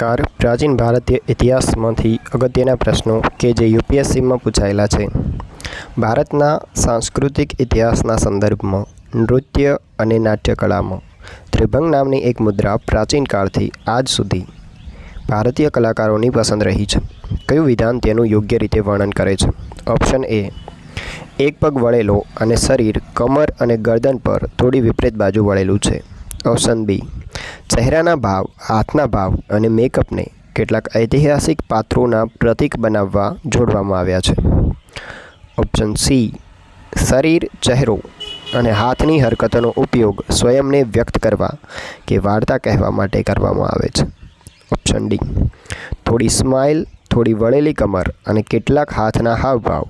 નમસ્કાર પ્રાચીન ભારતીય ઇતિહાસમાંથી અગત્યના પ્રશ્નો કે જે યુપીએસસીમાં પૂછાયેલા છે. ભારતના સાંસ્કૃતિક ઇતિહાસના સંદર્ભમાં નૃત્ય અને નાટ્યકળામાં ત્રિભંગ નામની એક મુદ્રા પ્રાચીન કાળથી આજ સુધી ભારતીય કલાકારોની પસંદ રહી છે. કયું વિધાન તેનું યોગ્ય રીતે વર્ણન કરે છે? ઓપ્શન એ, એક પગ વળેલો અને શરીર કમર અને ગરદન પર થોડી વિપરીત બાજુ વળેલું છે. ઓપ્શન બી ચહેરાના ભાવ, હાથના ભાવ અને મેકઅપને કેટલાક ઐતિહાસિક પાત્રોના પ્રતીક બનાવવા જોડવામાં આવ્યા છે. ઓપ્શન સી, શરીર, ચહેરો અને હાથની હરકતોનો ઉપયોગ સ્વયંને વ્યક્ત કરવા કે વાર્તા કહેવા માટે કરવામાં આવે છે. ઓપ્શન ડી, થોડી સ્માઇલ થોડી વળેલી કમર અને કેટલાક હાથના હાવભાવ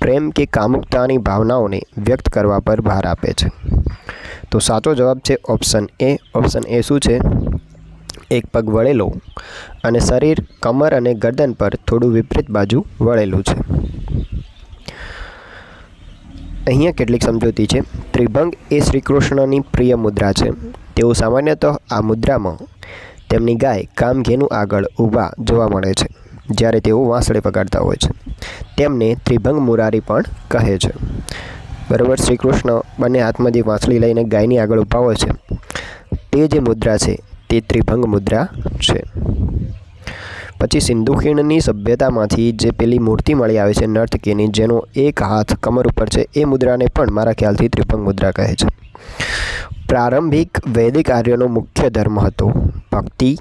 પ્રેમ કે કામુકતાની ભાવનાઓને વ્યક્ત કરવા પર ભાર આપે છે. તો સાચો જવાબ છે ઓપ્શન એ ઓપ્શન એ શું છે? એક પગ વળેલો અને શરીર કમર અને ગરદન પર થોડું વિપરીત બાજુ વળેલું છે. અહીંયા કેટલીક સમજૂતી છે. ત્રિભંગ એ શ્રીકૃષ્ણની પ્રિય મુદ્રા છે. તેઓ સામાન્યતઃ આ મુદ્રામાં તેમની ગાય કામઘેનું આગળ ઊભા જોવા મળે છે, જ્યારે તેઓ વાંસળી પગાડતા હોય છે. તેમને ત્રિભંગ મુરારી પણ કહે છે. બરાબર? શ્રી કૃષ્ણ બંને હાથમાં જે વાંસળી લઈને ગાયની આગળ ઊભા છે. તે જે મુદ્રા છે, તે ત્રિભંગ મુદ્રા છે. પછી સિંધુ ખીણની સભ્યતામાંથી જે પેલી મૂર્તિ મળી આવે છે નર્તકીની, જેનો એક હાથ કમર ઉપર છે, એ મુદ્રાને પણ મારા ખ્યાલથી ત્રિભંગ મુદ્રા કહે છે. પ્રારંભિક વૈદિક આર્યનો મુખ્ય ધર્મ હતો ભક્તિ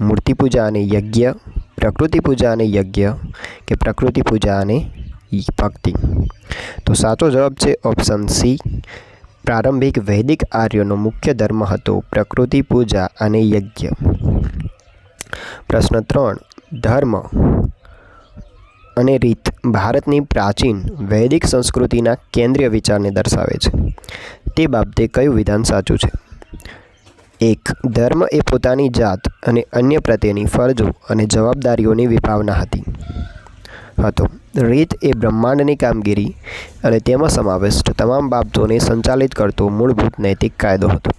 મૂર્તિ પૂજા અને યજ્ઞ પ્રકૃતિ પૂજા અને યજ્ઞ કે પ્રકૃતિ પૂજા અને ભક્તિ. તો સાચો જવાબ છે ઓપ્શન સી પ્રારંભિક વૈદિક આર્યોનો મુખ્ય ધર્મ હતો પ્રકૃતિ પૂજા અને યજ્ઞ. પ્રશ્ન ત્રણ. ધર્મ અને રીત. ભારતની પ્રાચીન વૈદિક સંસ્કૃતિના કેન્દ્રીય વિચારને દર્શાવે છે. તે બાબતે કયું વિધાન સાચું છે? એક. ધર્મ એ પોતાની જાત અને અન્ય પ્રત્યેની ફરજો અને જવાબદારીઓની વિભાવના હતી. હતો. રીત એ બ્રહ્માંડની કામગીરી અને તેમાં સમાવિષ્ટ તમામ બાબતોને સંચાલિત કરતો મૂળભૂત નૈતિક કાયદો હતો.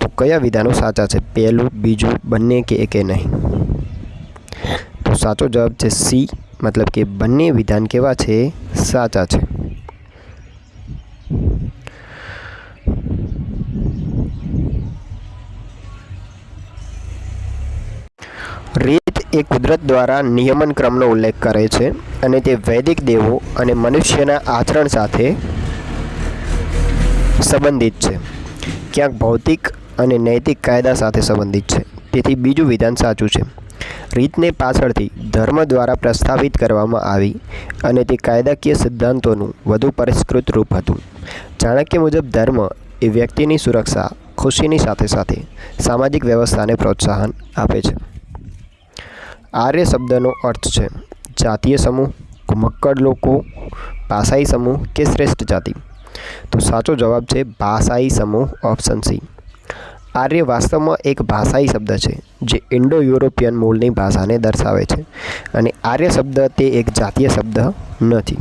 તો કયા વિધાનો સાચા છે? પહેલું, બીજું, બંને કે એકે નહીં? તો સાચો જવાબ છે સી, મતલબ કે બંને વિધાન કેવા છે? સાચા છે રીત એ કુદરત દ્વારા નિયમન ક્રમનો ઉલ્લેખ કરે છે અને તે વૈદિક દેવો અને મનુષ્યના આચરણ સાથે સંબંધિત છે. ક્યાંક ભૌતિક અને નૈતિક કાયદા સાથે સંબંધિત છે. તેથી બીજું વિધાન સાચું છે. રીતને પાછળથી ધર્મ દ્વારા પ્રસ્થાપિત કરવામાં આવી અને તે કાયદાકીય સિદ્ધાંતોનું વધુ પરિષ્કૃત રૂપ હતું. ચાણક્ય મુજબ ધર્મ એ વ્યક્તિની સુરક્ષા, ખુશીની સાથે સાથે સામાજિક વ્યવસ્થાને પ્રોત્સાહન આપે છે. આર્ય શબ્દનો અર્થ છે. જાતીય સમૂહ ઘુમક્કડ લોકો, ભાષાઈ સમૂહ કે શ્રેષ્ઠ જાતિ? તો સાચો જવાબ છે ભાષાઈ સમૂહ ઓપ્શન સી આર્ય વાસ્તવમાં એક ભાષાઈ શબ્દ છે, જે ઇન્ડો યુરોપિયન મૂળની ભાષાને દર્શાવે છે. અને આર્ય શબ્દ તે એક જાતીય શબ્દ નથી.